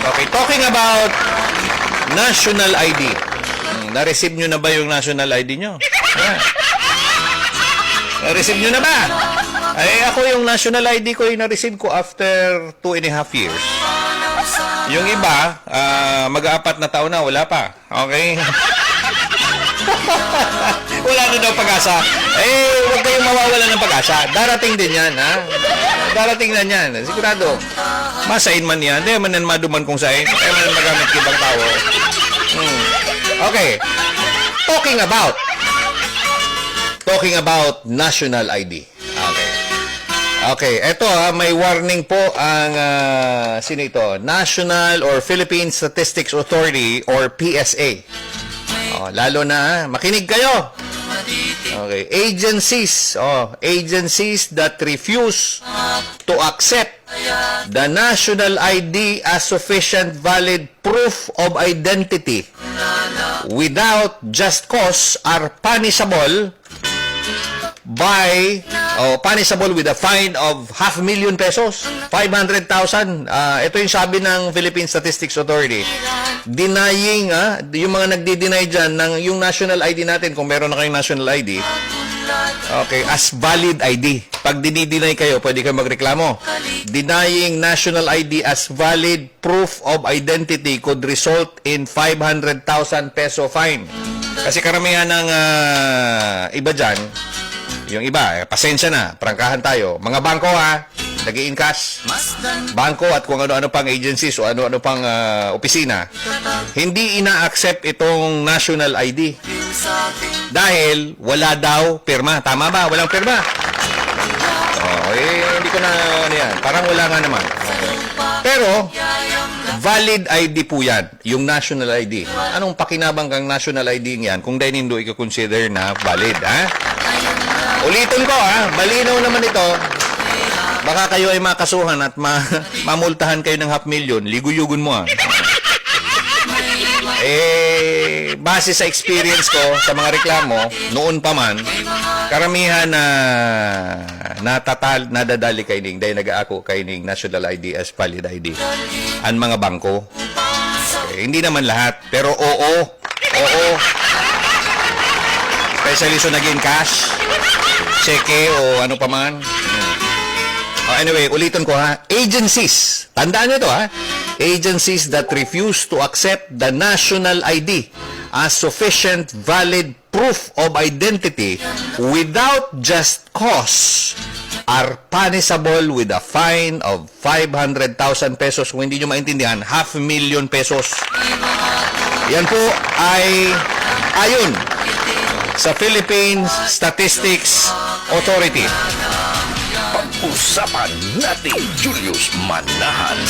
Okay, talking about national ID. Hmm, Na-receive nyo na ba yung national ID nyo? Na-receive nyo na ba? Ay, ako yung national ID ko yung na-receive ko after two and a half years. Yung iba, ah, mag-aapat na taon na, wala pa. Okay? wala na daw pag-asa. Eh, huwag kayong mawawala ng pag-asa. Darating din yan, ha? Darating na yan. Sigurado. Masain man yan. Di man maduman kung sain. Di man magamit kibang tao. Hmm. Okay. Talking about. Talking about national ID. Okay. Okay, eto ha, may warning po ang ah, sino ito? National or Philippine Statistics Authority or PSA. Oh, lalo na, makinig kayo. Okay, agencies, oh, agencies that refuse to accept the national ID as sufficient valid proof of identity without just cause are punishable by oh, punishable with a fine of half million pesos, 500,000. Ah, ito yung sabi ng Philippine Statistics Authority. Denying, ah, yung mga nagdi-deny dyan ng yung national ID natin, kung meron na kayong national ID, okay, as valid ID. Pag dinideny kayo, pwede kayo magreklamo. Denying national ID as valid proof of identity could result in 500,000 peso fine. Kasi karamihan ng ah, iba dyan, yung iba, eh, pasensya na, prangkahan tayo. Mga bangko ha, nag cash Bangko at kung ano-ano pang agencies o ano-ano pang ah, opisina, hindi ina-accept itong national ID. Dahil wala daw pirma. Tama ba? Walang pirma. Oh, eh, hindi ko na ano yan. Parang wala nga naman. Pero, valid ID po yan, yung national ID. Anong pakinabang kang national ID yan kung dahil hindi i-consider na valid, ha? Ulitin ko, ha? Malinaw naman ito. Baka kayo ay makasuhan at ma mamultahan kayo ng half million. Liguyugon mo, ha? Eh, base sa experience ko sa mga reklamo, noon pa man, karamihan na natatal, nadadali kay Ning dahil nag-aako kay Ning national ID as valid ID. Ang mga bangko. Eh, hindi naman lahat, pero oo. Oo. So naging cash, cheque o ano pa man. Oh, anyway, ulitin ko ha. Agencies. Tandaan nyo to ha. Agencies that refuse to accept the national ID as sufficient valid proof of identity without just cause are punishable with a fine of 500,000 pesos. Kung hindi nyo maintindihan, half million pesos. Yan po ay ayon sa Philippine Statistics Authority. Usapan natin Julius Manahan